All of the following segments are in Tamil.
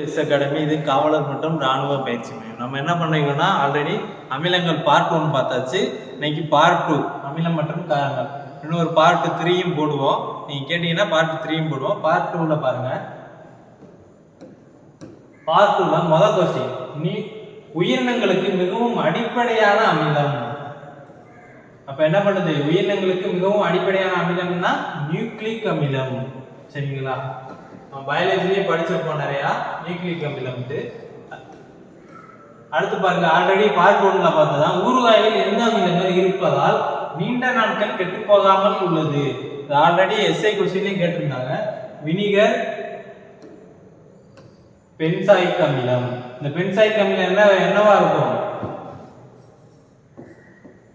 எஸ் அகாடமி இது காவலர் மற்றும் ராணுவ பயிற்சி மையம். நம்ம என்ன பண்ணீங்கன்னா ஆல்ரெடி அமிலங்கள் பார்ட் ஒன் பார்த்தாச்சு. இன்னைக்கு பார்ட் டூ அமிலம் மற்றும் காரங்கள். இன்னொரு பார்ட் த்ரீயும் போடுவோம். நீங்கள் கேட்டீங்கன்னா பார்ட் த்ரீயும் போடுவோம். பார்ட் டூவில் பாருங்கள் பார்ட் டூவில் முதல் கொஸ்டின் நீ உயிரினங்களுக்கு மிகவும் அடிப்படையான அமிலம். அப்போ என்ன பண்ணுது? உயிரினங்களுக்கு மிகவும் அடிப்படையான அமிலம்னா நியூக்ளிக் அமிலம். சரிங்களா? பயாலஜிலேயே படிச்சிருப்போம் நிறையா. நியூக்ளிக் அமிலம்ட்டு அடுத்து பாருங்க ஆல்ரெடி பார்ட் ஒன்ல பார்த்ததா ஊறுகாயில் எந்த அமிலங்கள் இருப்பதால் நீண்ட நாட்கள் கெட்டு போகாமல் உள்ளது. இது ஆல்ரெடி எஸ்ஐ கொஸ்டின்லயும் கேட்டிருந்தாங்க. வினிகர் பென்சாயிக் அமிலம் இந்த பென்சாயிக் அமிலம் என்ன என்னவா இருக்கும்?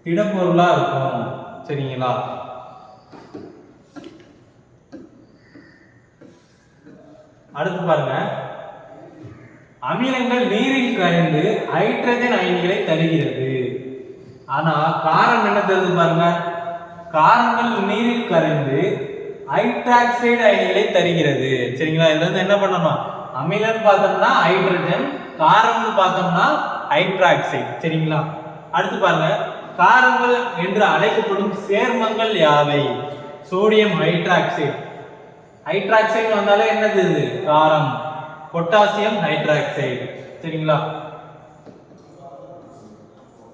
திடப்பொருளா இருக்கும். சரிங்களா? அடுத்து பாருங்க. அமிலங்கள் நீரில் கரைந்து ஹைட்ரஜன் அயனிகளை தருகிறது. ஆனா காரம் என்ன தருது பாருங்க? காரங்கள் நீரில் கரைந்து ஹைட்ராக்சைடு அயனிகளை தருகிறது. சரிங்களா? இதுல இருந்து என்ன பண்ணணும் அமிலம் பார்த்தோம்னா ஹைட்ரஜன் காரம்னு பார்த்தோம்னா ஹைட்ராக்சைடு சரிங்களா? அடுத்து பாருங்க. காரங்கள் என்று அழைக்கப்படும் சேர்மங்கள் யாவை? சோடியம் ஹைட்ராக்சைடு ஹைட்ராக்சைடு வந்தாலே என்னது இது? காரம். பொட்டாசியம் ஹைட்ராக்சைடு சரிங்களா?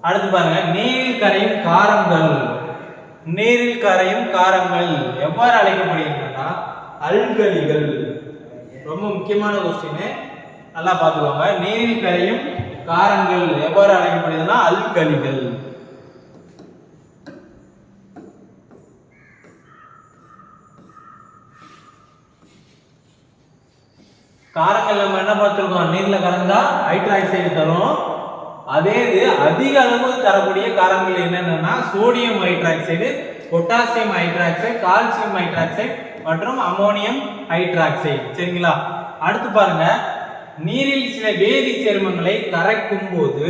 அடுத்து பாருங்க. நீரில் கரையும் காரங்கள். நீரில் கரையும் காரங்கள் எவ்வாறு அழைக்கப்படுகின்றன? அல்கலிகள். ரொம்ப முக்கியமான கொஸ்டின் நல்லா பார்த்துக்கோங்க. நீரில் கரையும் காரங்கள் எவ்வாறு அழைக்கப்படுதுன்னா அல்கலிகள். காரங்கள் நம்ம என்ன பார்த்துருக்கோம்? நீர்ல கலந்தா ஹைட்ராக்சைடு தரும். அதே இது அதிக அளவு தரக்கூடிய காரங்கள் என்னென்னா sodium hydroxide potassium hydroxide calcium hydroxide மற்றும் அமோனியம் ஹைட்ராக்சைடு சரிங்களா? அடுத்து பாருங்க. நீரில் சில வேதி சேர்மங்களை கரைக்கும் போது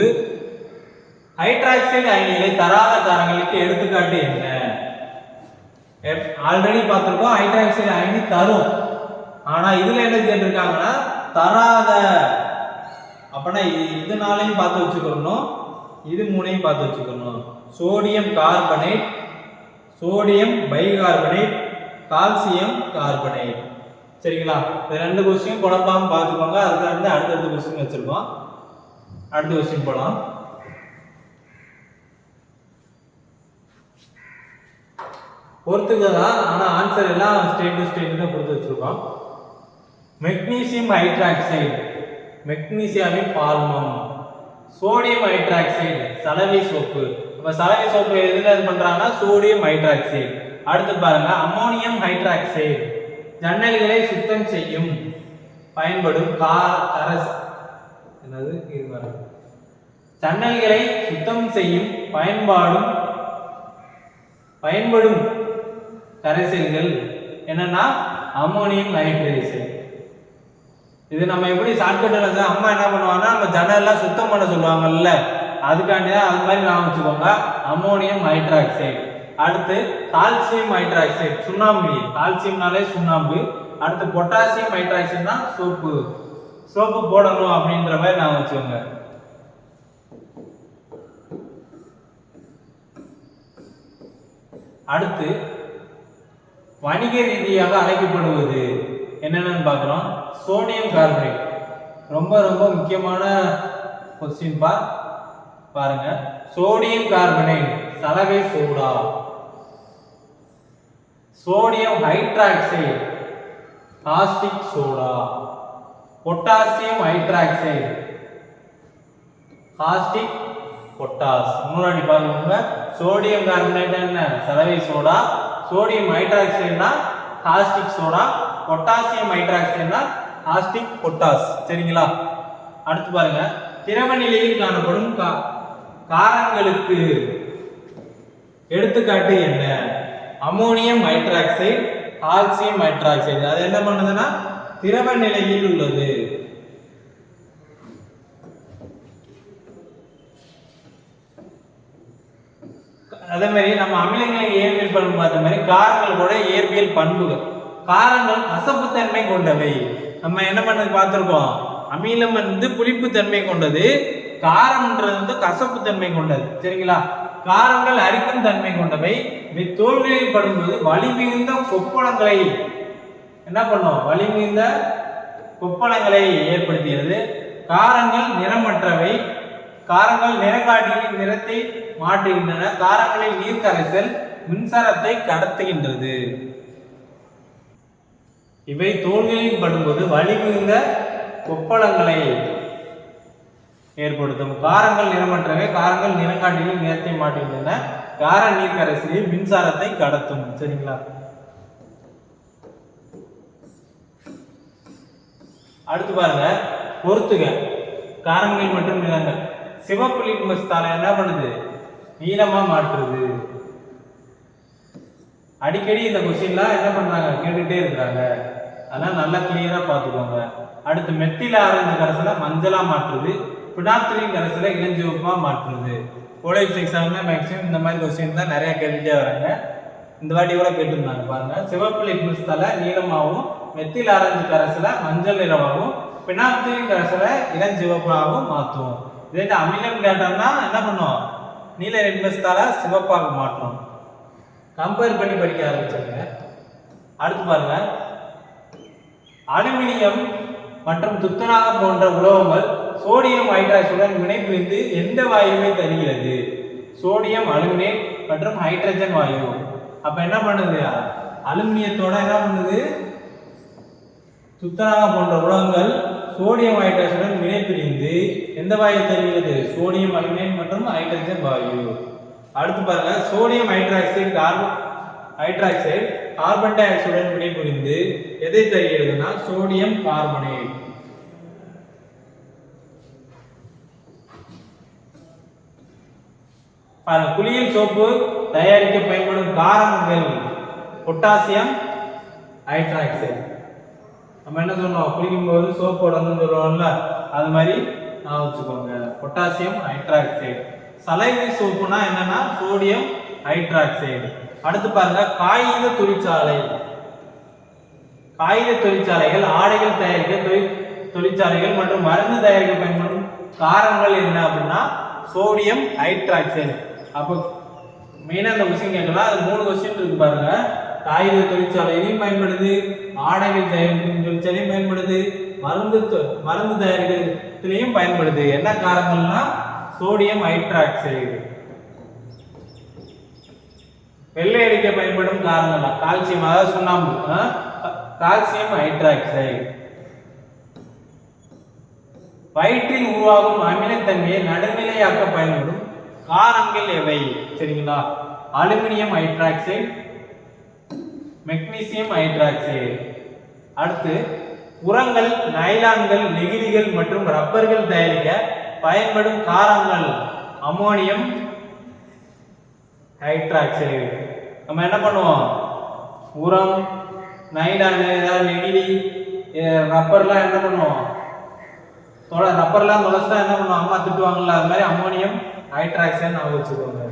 ஹைட்ராக்சைடு அயனிகளை தராத காரங்களுக்கு எடுத்துக்காட்டு என்ன? ஆல்ரெடி பார்த்துருக்கோம் ஹைட்ராக்சைடு அயனி தரும். ஆனா இதுல என்ன கேட்டிருக்காங்கன்னா தராத. அப்பனா இது- இதனாலையும் பார்த்து வச்சுக்கணும். இது மூணையும் பார்த்து வச்சுக்கணும். Sodium carbonate sodium bicarbonate calcium carbonate. சரிங்களா? இந்த ரெண்டு கொஸ்டின் குழப்பாம பார்த்துக்கோங்க. அதுக்கு வந்து அடுத்தடுத்த கொஸ்டின் வச்சிருக்கோம். அடுத்த கொஸ்டின் போலாம். பொறுத்துக்கதான் ஆனால் ஆன்சர் எல்லாம் ஸ்டேட் டு ஸ்டேட் தான் கொடுத்து வச்சிருக்கோம். மெக்னீசியம் ஹைட்ராக்சைடு மெக்னீசியாவின் பால்மம் சோடியம் ஹைட்ராக்சைடு சலவை சோப்பு இப்போ சலவை சோப்பு எதில் இது பண்ணுறாங்கன்னா சோடியம் ஹைட்ராக்சைடு அடுத்து பாருங்க அம்மோனியம் ஹைட்ராக்சைடு ஜன்னல்களை சுத்தம் செய்யும் பயன்படும் கா கரஸ். என்னது? இது பாருங்க. ஜன்னல்களை சுத்தம் செய்யும் பயன்பாடும் பயன்படும் கரைசல்கள் என்னன்னா அம்மோனியம் ஹைட்ரேசைடு இது நம்ம எப்படி ஷார்ட்கட்டில் அம்மா என்ன பண்ணுவாங்கன்னா நம்ம ஜன்னல்லாம் சுத்தம் பண்ண சொல்லுவாங்கல்ல அதுக்காண்டி தான் அது மாதிரி நான் வச்சுக்கோங்க. அம்மோனியம் ஹைட்ராக்சைடு அடுத்து கால்சியம் ஹைட்ராக்சைடு சுண்ணாம்பு கால்சியம்னாலே சுண்ணாம்பு அடுத்து பொட்டாசியம் ஹைட்ராக்சைடுனா சோப்பு சோப்பு போடணும் அப்படின்ற மாதிரி நான் வச்சுக்கோங்க. அடுத்து வணிக ரீதியாக அழைக்கப்படுவது என்னென்னு பார்க்குறோம். Sodium carbonate. ரொம்ப ரொம்ப முக்கியமான கொஸ்டின் பா. பாருங்க. சோடியம் கார்பனேட் சலவை soda. Sodium hydroxide caustic soda. Potassium hydroxide caustic potash. முன்னாடி பாருங்க. சோடியம் கார்பனேட் என்ன? சலவை சோடா. சோடியம் ஹைட்ராக்சைடுனா காஸ்டிக் சோடா. பொட்டாசியம் ஹைட்ராக்சைடுனா ஆஸ்டிக் பொட்டாஸ். சரிங்களா? அடுத்து பாருங்க. திரவ நிலையில் காணப்படும் கா- காரங்களுக்கு எடுத்துக்காட்டு என்ன? அமோனியம் ஹைட்ராக்சைடு கால்சியம் ஹைட்ராக்சைடு அது என்ன பண்ணுதுன்னா திரவ நிலையில் உள்ளது. அதே மாதிரி நம்ம அமிலங்களை இயற்பியல் பண்பு பார்த்த மாதிரி காரங்கள் கூட இயற்பியல் பண்புகள். காரங்கள் கசப்புத்தன்மை கொண்டவை. நம்ம என்ன பண்ணது பார்த்துருக்கோம்? அமிலம் வந்து புளிப்பு தன்மை கொண்டது காரம்ன்றது வந்து கசப்பு தன்மை கொண்டது. சரிங்களா? காரங்கள் அரிக்கும் தன்மை கொண்டவை. இவை படும்போது வலி மிகுந்த கொப்பளங்களை என்ன பண்ணும்? வலி மிகுந்த கொப்பளங்களை ஏற்படுத்துகிறது. காரங்கள் நிறமற்றவை. காரங்கள் நிறக்காட்டியின் நிறத்தை மாற்றுகின்றன. காரங்களில் நீர் கரைசல் மின்சாரத்தை கடத்துகின்றது. இவை தோள்களில் படும்போது வலி மிகுந்த கொப்பளங்களை ஏற்படுத்தும். காரங்கள் நிறமற்றவை. காரங்கள் நிறங்காட்டியில் நிறத்தை மாட்டுகின்றன கார நீர் மின்சாரத்தை கடத்தும். சரிங்களா? அடுத்து பாருங்க. பொறுத்துக காரங்கள் மற்றும் நிறங்கள். சிவப்பு லிட்மஸ் தாளை என்ன பண்ணுது? நீளமா மாற்றுது. அடிக்கடி இந்த கொஸ்டின்லாம் என்ன பண்றாங்க? கேட்டுட்டே இருக்கிறாங்க. அதெல்லாம் நல்லா கிளியராக பார்த்துக்கோங்க. அடுத்து மெத்தில ஆரஞ்சு கரைசலை மஞ்சளாக மாற்றுது. பினாத்திலின் கரைசலை இளஞ்சிவப்பாக மாற்றுது. போலீஸ் எக்ஸாம்ல மேக்ஸிமம் இந்த மாதிரி கொஸ்டின் தான் நிறையா கேட்டுட்டே வராங்க. இந்த வாட்டி கூட கேட்டிருந்தாங்க பாருங்கள் சிவப்பு லிட்மஸ் தலை நீளமாகவும் மெத்தில் ஆரஞ்சு கரைசலை மஞ்சள் நிறமாகவும் பினாத்திலின் கரைசலை இளஞ்சிவப்பாகவும் மாற்றும். இதே அமிலம் கேட்டோம்னா என்ன பண்ணுவோம் நீல லிட்மஸ் தலை சிவப்பாக மாற்றும். கம்பேர் பண்ணி படிக்க ஆரம்பிச்சாங்க அடுத்து பாருங்கள் அலுமினியம் மற்றும் துத்தநாகம் போன்ற உலோகங்கள் சோடியம் ஹைட்ராக்சுடன் வினைபுரிந்து எந்த வாயுவை தருகிறது. சோடியம் அலுமினேட் மற்றும் ஹைட்ரஜன் வாயு. அப்ப என்ன பண்ணுது? அலுமினியத்தோட என்ன பண்ணுது? துத்தநாகம் போன்ற உலகங்கள் சோடியம் ஹைட்ரஜனுடன் வினைபுரிந்து எந்த வாயு தருகிறது? சோடியம் அலுமினேட் மற்றும் ஹைட்ரஜன் வாயு. அடுத்து பாருங்க. Sodium hydroxide carbon hydroxide carbon tie ஆக்சைடுடன் வினைபுரிந்து எதை தருகிறதுனா சோடியம் கார்பனேட் பாருங்க குளியல் சோப்பு தயாரிக்க பயன்படும் காரங்கள் பொட்டாசியம் ஹைட்ராக்சைடு நம்ம என்ன சொல்லுவோம் குளிக்கும் போது சோப் வந்து சொல்லுவோம்ல அது மாதிரி நான் வச்சுக்கோங்க. பொட்டாசியம் ஹைட்ராக்சைடு சலைவை சோப்புனா என்னன்னா சோடியம் ஹைட்ராக்சைடு அடுத்து பாருங்க காகித தொழிற்சாலை. காகித தொழிற்சாலைகள் ஆடைகள் தயாரிக்க தொழில் தொழிற்சாலைகள் மற்றும் மருந்து தயாரிக்க பயன்படும் காரங்கள் என்ன அப்படின்னா சோடியம் ஹைட்ராக்சைடு. அப்போ மெயினாக அந்த கொஸ்டின் கேட்கலாம். அது மூணு கொஸ்டின் இருக்கு பாருங்க. காகித தொழிற்சாலையிலையும் பயன்படுது? ஆடைகள் தயாரிக்கும் தொழிற்சாலையும் பயன்படுது? மருந்து தொ- மருந்து தயாரிக்கிறதுலையும் பயன்படுது. என்ன காரங்கள்னா சோடியம் ஹைட்ராக்சைடு. வெள்ளை அடிக்க பயன்படும் காரங்கள் கால்சியம் அதாவது சுண்ணாம்பு. ஆ? கால்சியம் ஹைட்ராக்சைடு வயிற்றில் உருவாகும் அமிலத்தன்மையை நடுநிலையாக்க பயன்படும் காரங்கள் எவை? சரிங்களா? அலுமினியம் ஹைட்ராக்சைடு மெக்னீசியம் ஹைட்ராக்சைடு அடுத்து உரங்கள் நைலான்கள் நெகிழிகள் மற்றும் ரப்பர்கள் தயாரிக்க பயன்படும் காரங்கள் அமோனியம் ஹைட்ராக்சைடு நம்ம என்ன பண்ணுவோம்? உரம் நைலானு ஏதாவது நெகிழி ரப்பர்லாம் என்ன பண்ணுவோம்? தொலை ரப்பர்லாம் தொலைச்சிட்டா என்ன பண்ணுவோம்? அம்மா திட்டுவாங்கல்ல அது மாதிரி அம்மோனியம் ஹைட்ராக்சைடு நான் வச்சுக்கோங்க.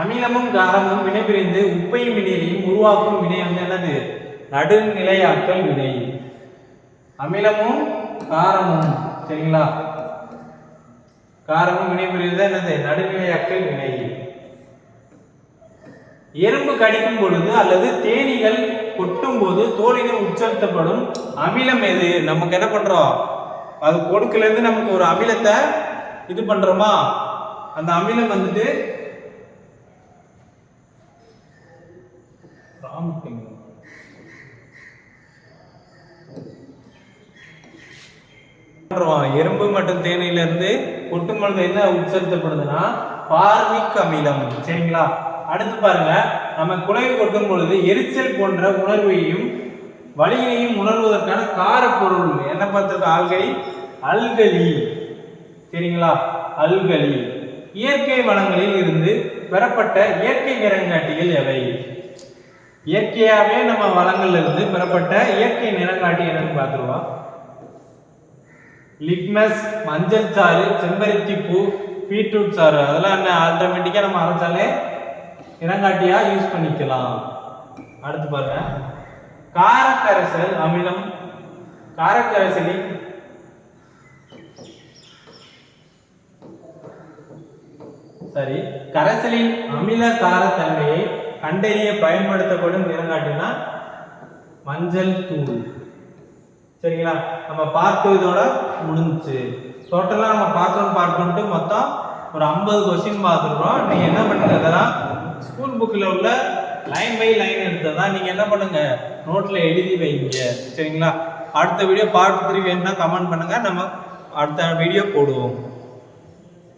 அமிலமும் காரமும் வினைபுரிந்து உப்பையும் வினையையும் உருவாக்கும் வினை வந்து என்னது? நடுநிலையாக்கல் வினை. அமிலமும் காரமும் சரிங்களா? காரமும் வினைபுரிவது என்னது? நடுநிலையாக்கள் வினை. எறும்பு கடிக்கும் பொழுது அல்லது தேனீகள் கொட்டும் போது தோலினை உட்செலுத்தப்படும் அமிலம் எது? நமக்கு என்ன பண்றோம்? அது கொடுக்கலேருந்து நமக்கு ஒரு அமிலத்தை இது பண்றோமா? அந்த அமிலம் வந்துட்டு ராமலிங்கம். பண்றோம். எறும்பு மற்றும் தேனில இருந்து கொட்டும் பொழுது என்ன உட்செலுத்தப்படுதுன்னா பார்மிக் அமிலம். சரிங்களா? அடுத்து பாருங்க நம்ம குலை கொட்டும் பொழுது எரிச்சல் போன்ற உணர்வையும் வலியினையும் உணர்வதற்கான காரப்பொருள். என்ன பார்த்துருக்க? ஆல்கை அல்கலி. சரிங்களா? அல்கலி. இயற்கை வளங்களில் இருந்து பெறப்பட்ட இயற்கை நிறங்காட்டிகள் எவை? இயற்கையாகவே நம்ம வளங்கள்ல இருந்து பெறப்பட்ட இயற்கை நிறங்காட்டி என்னன்னு பார்த்துருவோம். லிக்மஸ் மஞ்சள் சாறு செம்பருத்தி பூ பீட்ரூட் சாறு. அதெல்லாம் என்ன ஆட்டோமேட்டிக்காக நம்ம அரைச்சாலே நிறங்காட்டியா யூஸ் பண்ணிக்கலாம். அடுத்து பாருங்க. காரக்கரைசல் அமிலம். காரக்கரைசலின் சரி கரைசலின் அமில காரத்தன்மையை கண்டறிய பயன்படுத்தப்படும் நிறங்காட்டினா மஞ்சள் தூள். சரிங்களா? நம்ம பார்ட் டூ இதோட முடிஞ்சுச்சு. டோட்டலாக நம்ம பார்ட் ஒன் பார்ட் மொத்தம் ஒரு ஐம்பது கொஸ்டின் பார்த்துருக்கோம். நீங்கள் என்ன பண்ணுங்க இதெல்லாம் ஸ்கூல் புக்கில் உள்ள லைன் பை லைன் எடுத்ததா நீங்கள் என்ன பண்ணுங்க? நோட்டில் எழுதி வைங்க. சரிங்களா? அடுத்த வீடியோ பார்ட் த்ரீ வேணும்னா கமெண்ட் பண்ணுங்கள் நம்ம அடுத்த வீடியோ போடுவோம்.